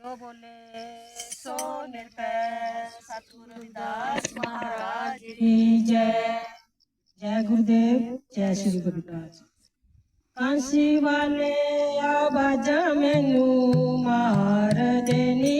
ਜੋ ਬੋਲੇ, ਸੋ ਨਿਰਭੈ, ਸਤਿਗੁਰੂ ਰਵਿਦਾਸ ਮਹਾਰਾਜ ਜੀ। ਜੈ ਜੈ ਗੁਰਦੇਵ, ਜੈ ਸ੍ਰੀ ਗੁਰੂ ਜੀ। ਕਾਂਸੀ ਵਾਲੇ ਆਵਾਜ਼ ਮੈਨੂੰ, ਮਾਰ ਦੇਨੀ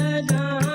I don't know.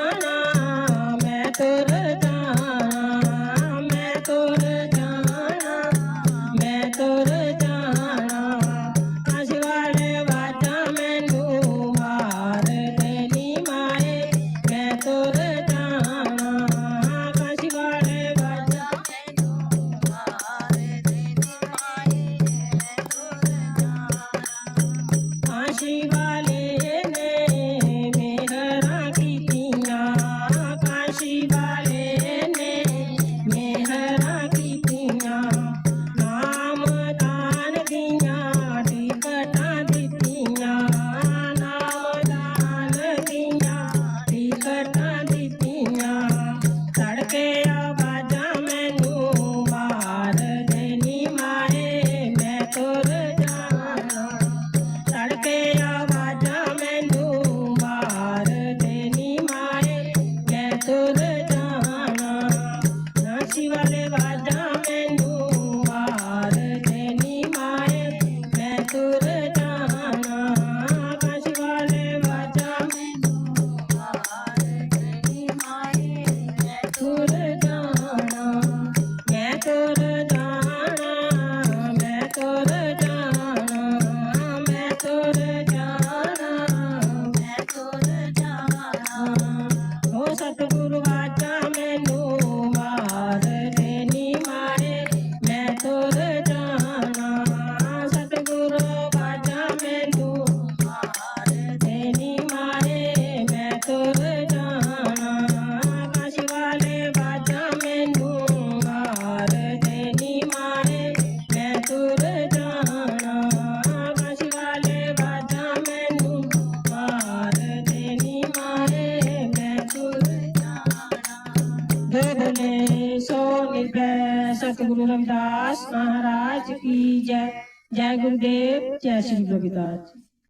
ਬਦਲੇ ਸੋ ਨਿਰਭੈ ਸਤਿਗੁਰੂ ਰਵਿਦਾਸ ਮਹਾਰਾਜ ਕੀ ਜੈ। ਜੈ ਗੁਰਦੇਵ ਜੈ ਸ਼੍ਰੀ ਰਵਿਦਾਸ